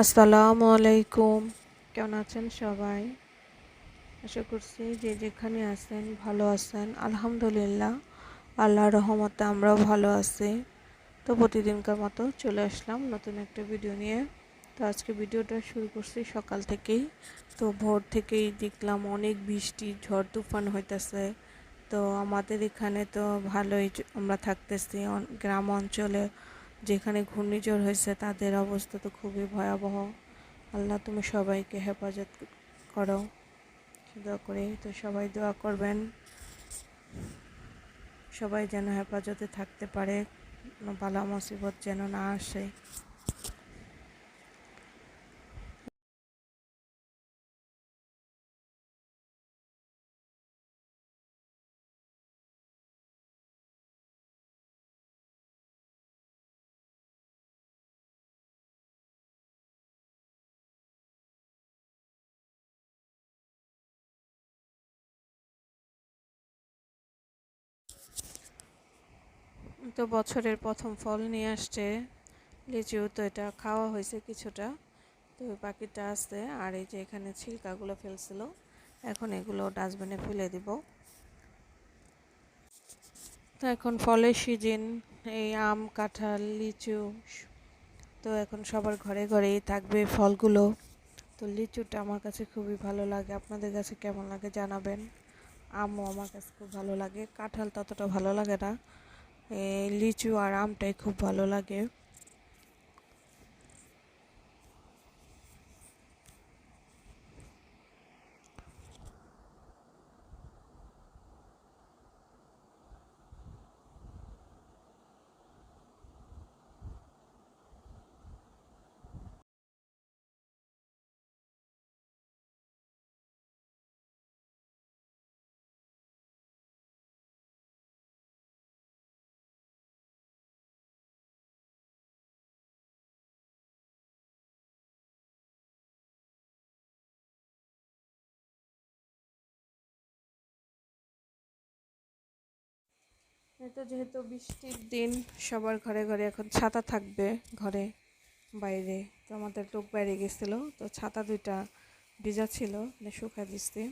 আসসালামু আলাইকুম। কেমন আছেন সবাই? আশা করছি যে যেখানে আছেন ভালো আছেন। আলহামদুলিল্লাহ আল্লাহ রহমতে আমরাও ভালো আছি। তো প্রতিদিনকার মতো চলে আসলাম নতুন একটা ভিডিও নিয়ে। তো আজকে ভিডিওটা শুরু করছি সকাল থেকেই। তো ভোর থেকেই দেখলাম অনেক বৃষ্টি, ঝড়, তুফান হইতেছে। তো আমাদের এখানে তো ভালোই আমরা থাকতেছি গ্রাম অঞ্চলে। যেখানে ঘূর্ণিঝড় হয়েছে, তাদের অবস্থা তো খুবই ভয়াবহ। আল্লাহ, তুমি সবাইকে হেফাজত করো। দোয়া করে, তো সবাই দোয়া করবেন। সবাই যেন হেফাজতে থাকতে পারে, কোনো বালা মুসিবত যেন না আসে। তো বছরের প্রথম ফল নিয়ে আসছে। লিচু তো এটা খাওয়া হয়েছে কিছুটা। তো বাকিটা আছে। আর এই যে এখানে ছিলকাগুলো ফেলছিল, এখন এগুলো ডাস্টবিনে ফেলে দিব। তো এখন ফলের সিজন, এই আম, কাঁঠাল, লিচু, তো এখন সবার ঘরে ঘরেই থাকবে ফলগুলো। তো লিচুটা আমার কাছে খুবই ভালো লাগে। আপনাদের কাছে কেমন লাগে জানাবেন। আমও আমার কাছে খুব ভালো লাগে। কাঁঠাল ততটা ভালো লাগে না। লিচু আর আমটাই খুব ভালো লাগে। তো যেহেতু বৃষ্টির দিন, সবার ঘরে ঘরে এখন ছাতা থাকবে ঘরে বাইরে। তো আমাদের লোক বাইরে গেছিল, তো ছাতা দুইটা ভিজা ছিল শুকা দিচ্ছি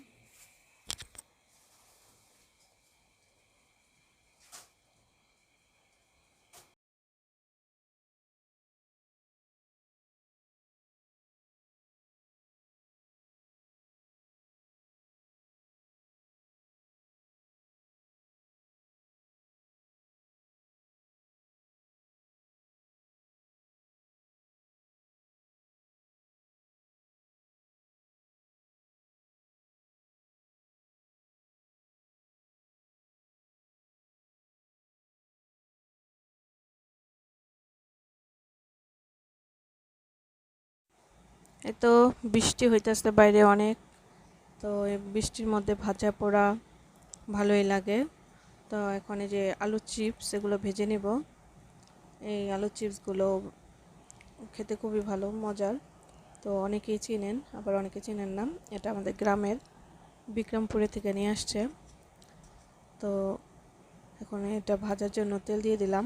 এ তো বৃষ্টি হইতেছে বাইরে অনেক, তো বৃষ্টির মধ্যে ভাজা পোড়া ভালোই লাগে। তো এখন এই যে আলু চিপস এগুলো ভেজে নিব। এই আলু চিপসগুলো খেতে খুবই ভালো, মজার। তো অনেকেই চিনেন, আবার অনেকে চিনেন না। এটা আমাদের গ্রামের বিক্রমপুরে থেকে নিয়ে আসছে। তো এখন এটা ভাজার জন্য তেল দিয়ে দিলাম।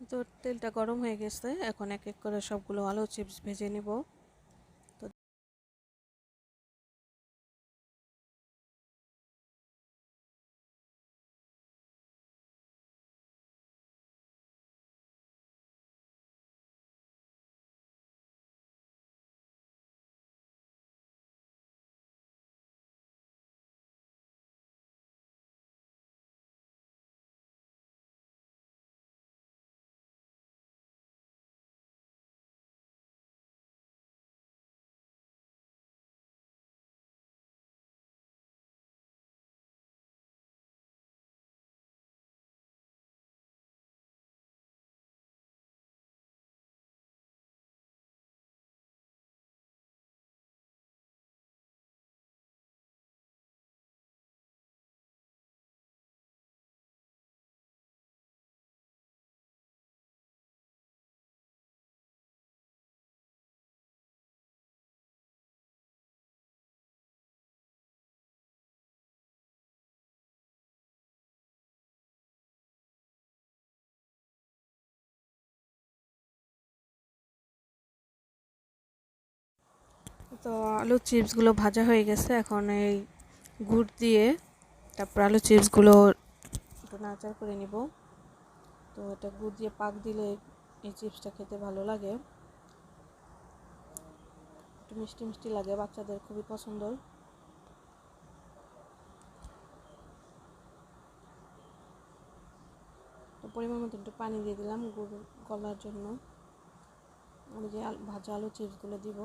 তো তেলটা গরম হয়ে গেছে এখন এক এক করে সবগুলো আলু চিপস ভেজে নিব। তো আলু চিপসগুলো ভাজা হয়ে গেছে। এখন এই গুড় দিয়ে তারপর আলু চিপসগুলো একটু নাচার করে নিব। তো এটা গুড় দিয়ে পাক দিলে এই চিপসটা খেতে ভালো লাগে। একটু মিষ্টি মিষ্টি লাগে, বাচ্চাদের খুবই পছন্দ। তো পরিমাণ মতো একটু পানি দিয়ে দিলাম গুড় গলার জন্য। আমি যে ভাজা আলু চিপসগুলো দিব।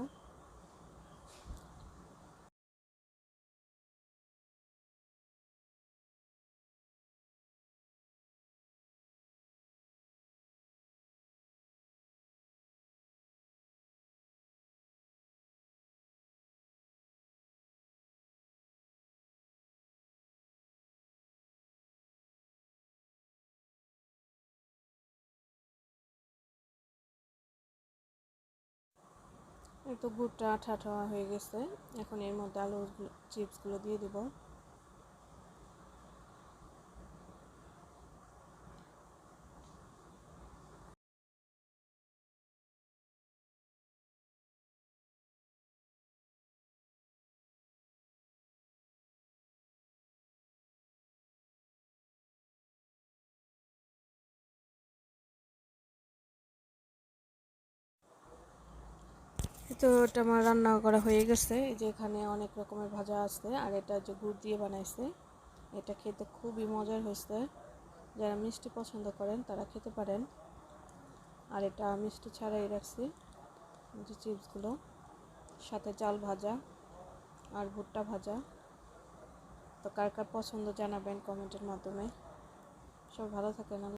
এই তো গুড়টা আঠা হয়ে গেছে। এখন এর মধ্যে আলু চিপসগুলো দিয়ে দিব। তো এটা আমার রান্না করা হয়ে গেছে। যে এখানে অনেক রকমের ভাজা আছে আর এটা যে গুড় দিয়ে বানাইছে, এটা খেতে খুবই মজার হয়েছে। যারা মিষ্টি পছন্দ করেন তারা খেতে পারেন। আর এটা মিষ্টি ছাড়াই রাখছি যে চিপসগুলো। সাথে চাল ভাজা আর ভুট্টা ভাজা। তো কার কার পছন্দ জানাবেন কমেন্টের মাধ্যমে। সব ভালো থাকেন